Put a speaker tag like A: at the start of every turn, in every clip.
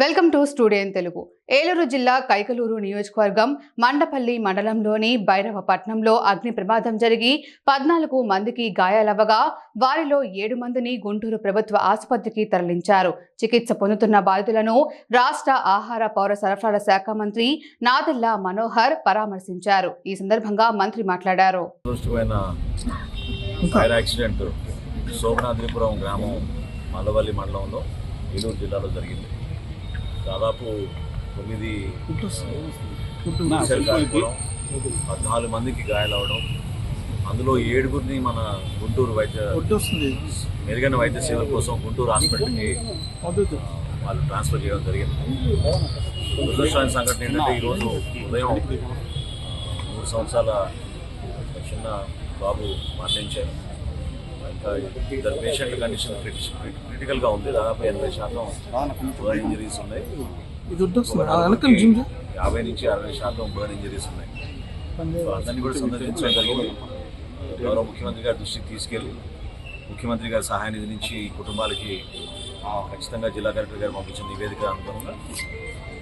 A: Welcome to studio in Telugu. Eluru జిల్లా కైకలూరు నియోజకవర్గం మండపల్లి మండలంలోని భైరవపట్నంలో అగ్ని ప్రమాదం జరిగి పద్నాలుగు మందికి గాయాలవ్వగా వారిలో ఏడు మందిని గుంటూరు ప్రభుత్వ ఆసుపత్రికి తరలించారు. చికిత్స పొందుతున్న బాధితులను రాష్ట్ర ఆహార పౌర సరఫరాల శాఖ మంత్రి నాదెల్లా మనోహర్ పరామర్శించారు. ఈ సందర్భంగా మంత్రి మాట్లాడారు.
B: గ్రామం మల్లవల్లి మండలంలో ఏలూరు జిల్లాలో జరిగింది. దాదాపు తొమ్మిది పద్నాలుగు మందికి గాయాలవడం అందులో ఏడుగురిని మన గుంటూరు వైద్య మెరుగైన వైద్య సేవల కోసం గుంటూరు హాస్పిటల్కి వాళ్ళు ట్రాన్స్ఫర్ చేయడం జరిగింది. దురదృష్టమైన సంఘటన ఏంటంటే ఈరోజు ఉదయం మూడు సంవత్సరాల చిన్న బాబు మరణించారు. ఇద్దరు పేషెంట్ కండిషన్ క్రిటికల్గా ఉంది. దాదాపు ఎనభై శాతం బర్న్ ఇంజరీస్ ఉన్నాయి. యాభై నుంచి అరవై శాతం బర్న్ ఇంజరీస్ ఉన్నాయి. అందరినీ కూడా సందర్శించడం జరిగింది. గౌరవ ముఖ్యమంత్రి గారి దృష్టికి తీసుకెళ్ళి ముఖ్యమంత్రి గారి సహాయ నిధి నుంచి కుటుంబాలకి ఖచ్చితంగా జిల్లా కలెక్టర్ గారు పంపించిన నివేదిక అనుగుణంగా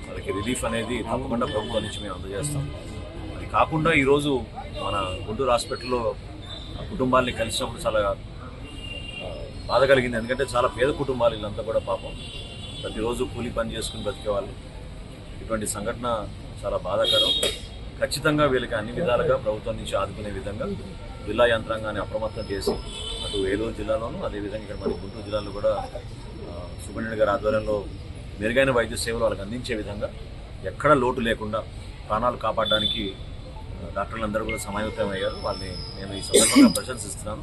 B: వాళ్ళకి రిలీఫ్ అనేది తప్పకుండా ప్రభుత్వం నుంచి మేము అందజేస్తాం. అది కాకుండా ఈరోజు మన గుంటూరు హాస్పిటల్లో ఆ కుటుంబాల్ని కలిసినప్పుడు చాలా బాధ కలిగింది. ఎందుకంటే చాలా పేద కుటుంబాలు వీళ్ళంతా కూడా పాపం. ప్రతిరోజు కూలి పని చేసుకుని బతికే వాళ్ళు. ఇటువంటి సంఘటన చాలా బాధాకరం. ఖచ్చితంగా వీళ్ళకి అన్ని విధాలుగా ప్రభుత్వం నుంచి ఆదుకునే విధంగా జిల్లా యంత్రాంగాన్ని అప్రమత్తం చేసి అటు ఏలూరు జిల్లాలోనూ అదేవిధంగా ఇక్కడ మన గుంటూరు జిల్లాలో కూడా ఆ, సుబ్రహ్మణ్యుడు గారి ఆధ్వర్యంలో మెరుగైన వైద్య సేవలు వాళ్ళకి అందించే విధంగా ఎక్కడ లోటు లేకుండా ప్రాణాలు కాపాడడానికి డాక్టర్లందరూ డాక్టర్లు అందరూ కూడా సమాయత్తం అయ్యారు. వాళ్ళని నేను ఈ సందర్భంగా ప్రశంసిస్తున్నాను.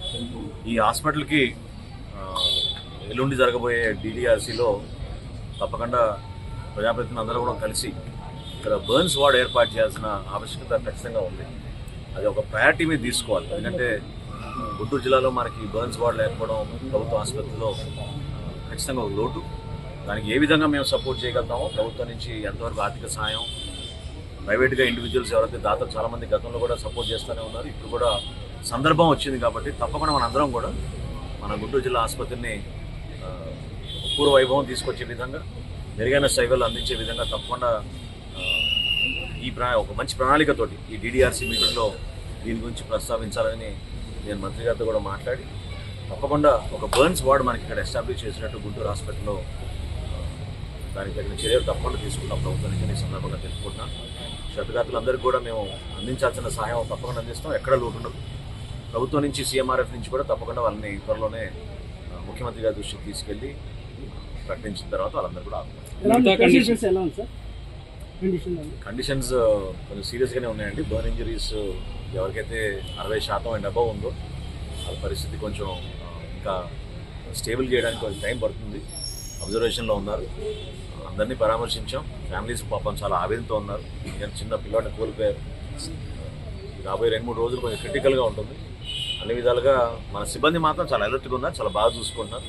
B: ఈ హాస్పిటల్కి ఎల్లుండి జరగబోయే డీడీఆర్సీలో తప్పకుండా ప్రజాప్రతినిధులు అందరూ కూడా కలిసి ఇక్కడ బర్న్స్ వార్డ్ ఏర్పాటు చేయాల్సిన ఆవశ్యకత ఖచ్చితంగా ఉంది. అది ఒక ప్రయారిటీ మీద తీసుకోవాలి. ఎందుకంటే గుంటూరు జిల్లాలో మనకి బర్న్స్ వార్డ్ లేకపోవడం ప్రభుత్వ ఆసుపత్రిలో ఖచ్చితంగా ఒక లోటు. దానికి ఏ విధంగా మేము సపోర్ట్ చేయగలుగుతామో ప్రభుత్వం నుంచి ఎంతవరకు ఆర్థిక సహాయం ప్రైవేట్గా ఇండివిజువల్స్ ఎవరైతే దాతలు చాలామంది గతంలో కూడా సపోర్ట్ చేస్తూనే ఉన్నారు ఇప్పుడు కూడా సందర్భం వచ్చింది కాబట్టి తప్పకుండా మనందరం కూడా మన గుంటూరు జిల్లా ఆసుపత్రిని పూర్వ వైభవం తీసుకొచ్చే విధంగా మెరుగైన సేవలు అందించే విధంగా తప్పకుండా ఈ ఒక మంచి ప్రణాళికతోటి ఈ డీడీఆర్సీ మీటింగ్లో దీని గురించి ప్రస్తావించాలని నేను మంత్రి గారితో కూడా మాట్లాడి తప్పకుండా ఒక బర్న్స్ వార్డ్ మనకి ఇక్కడ ఎస్టాబ్లిష్ చేసినట్టు గుంటూరు హాస్పిటల్లో దానికి తగిన చర్యలు తప్పకుండా తీసుకుంటాం ప్రభుత్వం ఈ సందర్భంగా తెలుపుకుంటున్నాను క్షతగాతులందరికీ కూడా మేము అందించాల్సిన సహాయం తప్పకుండా అందిస్తాం. ఎక్కడ లోటు ఉండదు. ప్రభుత్వం నుంచి సీఎంఆర్ఎఫ్ నుంచి కూడా తప్పకుండా వాళ్ళని త్వరలోనే ముఖ్యమంత్రి గారి దృష్టికి తీసుకెళ్ళి ప్రకటించిన తర్వాత వాళ్ళందరూ కూడా కండిషన్స్ కొంచెం సీరియస్గానే ఉన్నాయండి. బర్న్ ఇంజరీస్ ఎవరికైతే అరవై శాతం అండ్ అబవ్ ఉందో వాళ్ళ పరిస్థితి కొంచెం ఇంకా స్టేబుల్ చేయడానికి కొంచెం టైం పడుతుంది. అబ్జర్వేషన్లో ఉన్నారు. అందరినీ పరామర్శించాం. ఫ్యామిలీస్ పాపం చాలా ఆవేదనతో ఉన్నారు. చిన్న పిల్లోడిని కోల్పోయారు. రాబోయే రెండు మూడు రోజులు కొంచెం క్రిటికల్గా ఉంటుంది. అన్ని విధాలుగా మన సిబ్బంది మాత్రం చాలా అలర్ట్గా ఉన్నారు చాలా బాగా చూసుకుంటున్నారు.